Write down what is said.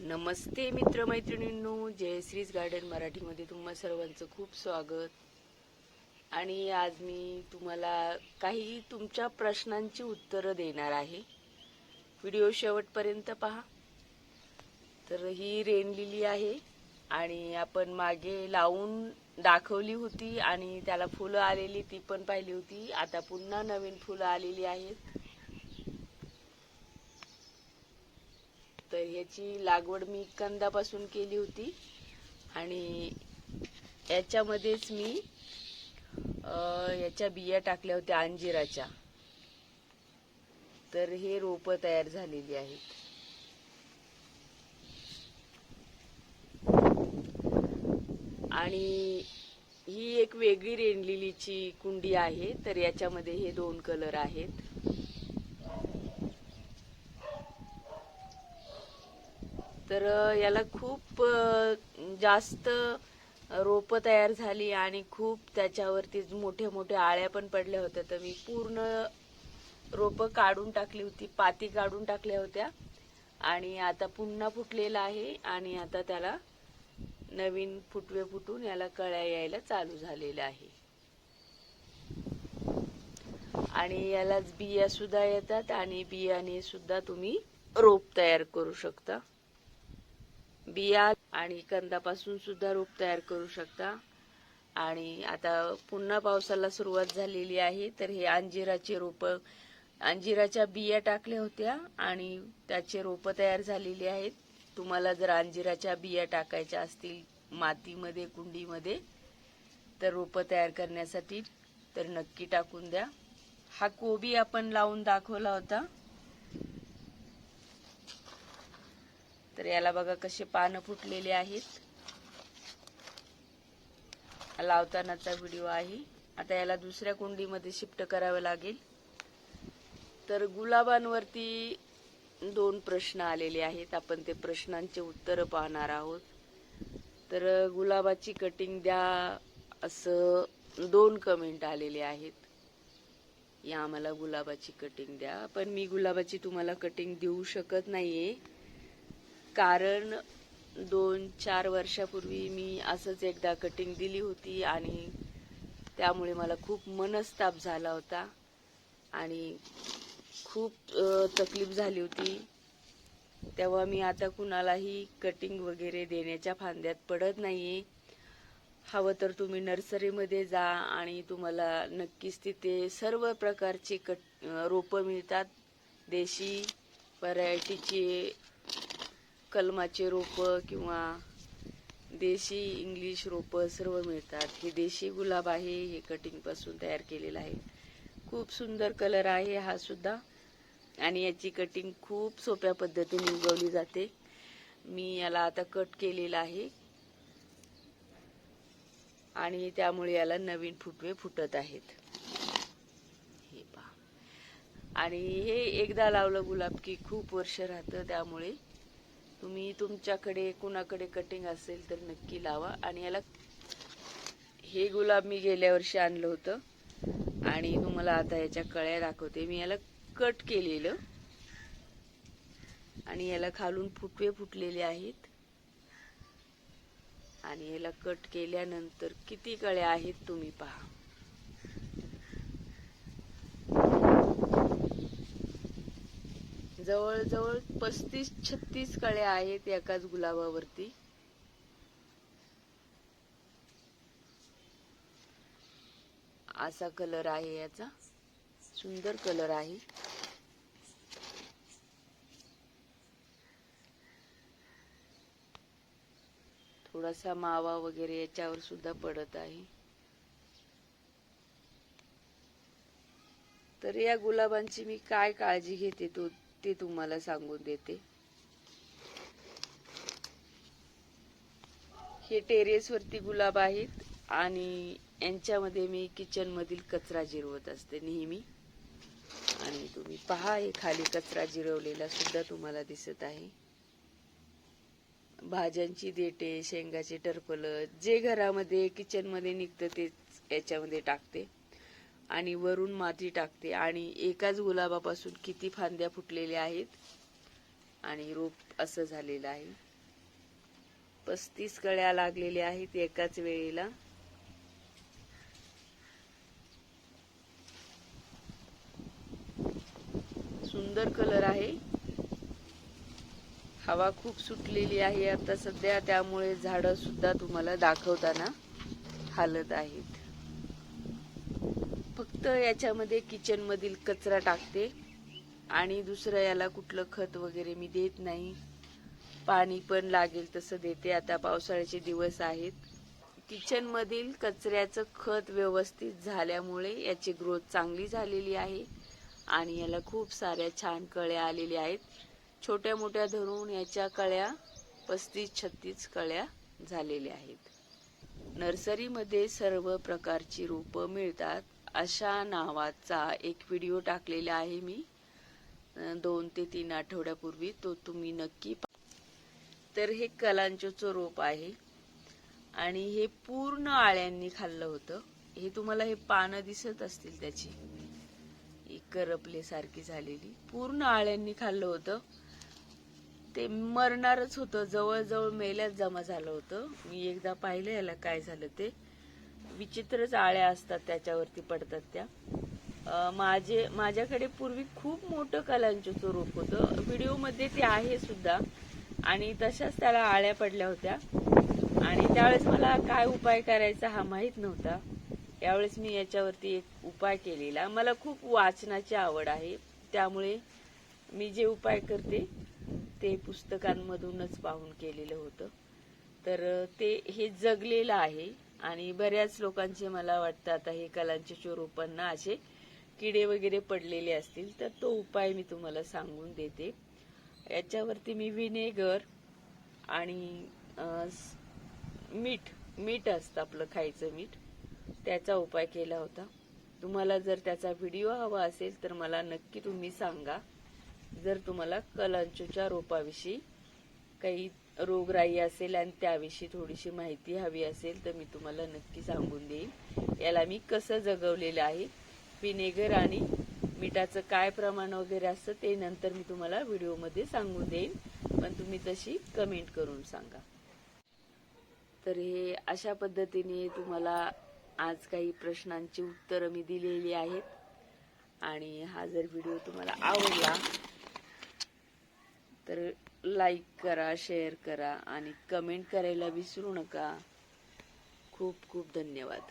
नमस्ते मित्रमैत्रिणींनो जयश्रीज garden मराठीमध्ये तुम्हा सर्वांचं खूप स्वागत. आणि आज मी तुम्हाला काही तुमच्या प्रश्नांची उत्तरं देणार आहे. व्हिडिओ शेवटपर्यंत पहा. तर ही रेन लिली आहे आणि आपण मागे लावून दाखवली होती आणि त्याला फुलं आलेली ती पण पाहिली होती. आता पुन्हा नवीन फुलं आलेली आहेत. तर ह्याची लागवड मी कंदापासून केली होती. आणि याच्यामध्येच मी याच्या बिया टाकल्या होत्या अंजिराच्या. तर हे रोपं तयार झालेली आहेत. आणि ही एक वेगळी रेणलेलीची कुंडी आहे तर याच्यामध्ये हे दोन कलर आहेत. तर याला खूप जास्त रोपं तयार झाली आणि खूप त्याच्यावरती मोठ्या मोठ्या आळ्या पण पडल्या होत्या. तर मी पूर्ण रोपं काढून टाकली होती पाती काढून टाकल्या होत्या. आणि आता पुन्हा फुटलेला आहे आणि आता त्याला नवीन फुटवे फुटून याला कळ्या यायला चालू झालेल्या आहे. आणि यालाच बिया सुद्धा येतात आणि बियाने सुद्धा तुम्ही रोप तयार करू शकता. बिया आणि कंदापासून सुद्धा रोप तयार करू शकता. आणि आता पुन्हा पावसाला सुरुवात झालेली आहे तर हे अंजिराचे रोप अंजिराच्या बिया टाकल्या होत्या आणि त्याचे रोप तयार झालेली आहेत. तुम्हाला जर अंजिराच्या बिया टाकायच्या असतील मातीमध्ये कुंडीमध्ये तर रोप तयार करण्यासाठी तर नक्की टाकून द्या. हा कोबी आपण लावून दाखवला होता. तर याला बघा कसे पानं फुटलेले आहेत. लावतानाचा व्हिडिओ आहे. आता याला दुसऱ्या कुंडीमध्ये शिफ्ट करावं लागेल. तर गुलाबांवरती दोन प्रश्न आलेले आहेत. आपण ते प्रश्नांचे उत्तरं पाहणार आहोत. तर गुलाबाची कटिंग द्या असं दोन कमेंट आलेले आहेत. या आम्हाला गुलाबाची कटिंग द्या. पण मी गुलाबाची तुम्हाला कटिंग देऊ शकत नाहीये. कारण दोन चार वर्षापूर्वी मी असंच एकदा कटिंग दिली होती आणि त्यामुळे मला खूप मनस्ताप झाला होता आणि खूप तकलीफ झाली होती. तेव्हा मी आता कुणालाही कटिंग वगैरे देण्याच्या फांद्यात पडत नाहीये. हवं तर तुम्ही नर्सरीमध्ये जा आणि तुम्हाला नक्कीच तिथे सर्व प्रकारची कट रोपं मिळतात. देशी व्हरायटीचे कलमाचे रोपं किंवा देशी इंग्लिश रोपं सर्व मिळतात. हे देशी गुलाब आहे हे कटिंगपासून तयार केलेलं आहे. खूप सुंदर कलर आहे हा सुद्धा. आणि याची कटिंग खूप सोप्या पद्धतीने उगवली जाते. मी याला आता कट केलेला आहे. आणि त्यामुळे याला नवीन फुटवे फुटत आहेत. हे पहा. आणि हे एकदा लावलं गुलाब की खूप वर्ष राहतं त्यामुळे तुम्ही तुमच्याकडे कुणाकडे कटिंग असेल तर नक्की लावा. आणि याला हे गुलाब मी गेल्या वर्षी आणलं होतं. आणि तुम्हाला आता याच्या कळ्या दाखवते. मी याला कट केलेलं. आणि याला खालून फुटवे फुटलेले आहेत. आणि याला कट केल्यानंतर किती कळ्या आहेत तुम्ही पहा. जवळजवळ पस्तीस छत्तीस कळ्या आहेत एकाच गुलाबावरती. असा कलर आहे याचा. सुंदर कलर आहे. थोडासा मावा वगैरे याच्यावर सुद्धा पडत आहे. तर या गुलाबांची मी काय काळजी घेते तो ते तुम्हाला सांगून देते. हे टेरेसवरती गुलाब आहेत आणि यांच्यामध्ये मी किचनमधील कचरा जिरवत असते नेहमी. आणि तुम्ही पहा हे खाली कचरा जिरवलेला सुद्धा तुम्हाला दिसत आहे. भाज्यांची देटे शेंगाचे टरफलं जे घरामध्ये किचनमध्ये निघतं तेच याच्यामध्ये टाकते. आणि वरून माती टाकते. आणि एकाच गुलाबापासून किती फांद्या फुटलेल्या आहेत? आणि रोप असं झालेलं आहे. पस्तीस कळ्या लागलेल्या आहेत एकाच वेळेला. सुंदर कलर आहे. हवा खूप सुटलेली आहे. आता सध्या त्यामुळे झाडं सुद्धा तुम्हाला दाखवताना हालत आहेत. फक्त याच्यामध्ये किचनमधील कचरा टाकते. आणि दुसरं याला कुठलं खत वगैरे मी देत नाही. पाणी पण लागेल तसं देते. आता पावसाळ्याचे दिवस आहेत. किचनमधील कचऱ्याचं खत व्यवस्थित झाल्यामुळे याची ग्रोथ चांगली झालेली आहे. आणि याला खूप साऱ्या छान कळ्या आलेल्या आहेत. छोट्या मोठ्या धरून याच्या कळ्या पस्तीस छत्तीस कळ्या झालेल्या आहेत. नर्सरीमध्ये सर्व प्रकारची रोपं मिळतात. अशा नावाचा एक व्हिडिओ टाकलेला आहे मी. दोन ते तीन आठवड्यापूर्वी तो तुम्ही नक्की पा- तर हे कलांचोचं रोप आहे. आणि हे पूर्ण आळ्यांनी खाल्लं होतं. हे तुम्हाला हे पानं दिसत असतील त्याची. करपले सारखी झालेली. पूर्ण आळ्यांनी खाल्लं होतं. ते मरणारच होतं. जवळजवळ मेल्यात जमा झालं होतं. मी एकदा पाहिलं याला काय झालं ते. विचित्रच आळ्या असतात त्याच्यावरती पडतात त्या. माझे माझ्याकडे पूर्वी खूप मोठं कलांचोचं रोप होतं. व्हिडिओमध्ये ते आहे सुद्धा. आणि तशाच त्याला आळ्या पडल्या होत्या. आणि त्यावेळेस मला काय उपाय करायचा हा माहीत नव्हता. यावेळेस मी याच्यावरती एक उपाय केलेला. मला खूप वाचनाची आवड आहे. त्यामुळे मी जे उपाय करते ते पुस्तकांमधूनच पाहून केलेलं होतं. तर ते हे जगलेलं आहे. आणि बऱ्याच लोकांचे मला वाटतं आता हे कलांच्या रोपांना असे किडे वगैरे पडलेले असतील तर तो उपाय मी तुम्हाला सांगून देते. याच्यावरती मी विनेगर आणि मीठ मीठ असतं आपलं खायचं मीठ. त्याचा उपाय केला होता. तुम्हाला जर त्याचा व्हिडिओ हवा असेल तर मला नक्की तुम्ही सांगा. जर तुम्हाला कलांचूच्या रोपाविषयी काही रोगराई असेल आणि त्याविषयी थोडीशी माहिती हवी असेल तर मी तुम्हाला नक्की सांगून देईन. याला मी कसं जगवलेलं आहे विनेगर आणि मिठाचं काय प्रमाण वगैरे असतं ते नंतर मी तुम्हाला व्हिडिओमध्ये सांगून देईन. पण तुम्ही तशी कमेंट करून सांगा. तर हे अशा पद्धतीने तुम्हाला आज काही प्रश्नांची उत्तरं मी दिलेली आहेत. आणि हा जर व्हिडिओ तुम्हाला आवडला तर लाईक करा शेअर करा आणि कमेंट करायला विसरू नका. खूप खूप धन्यवाद.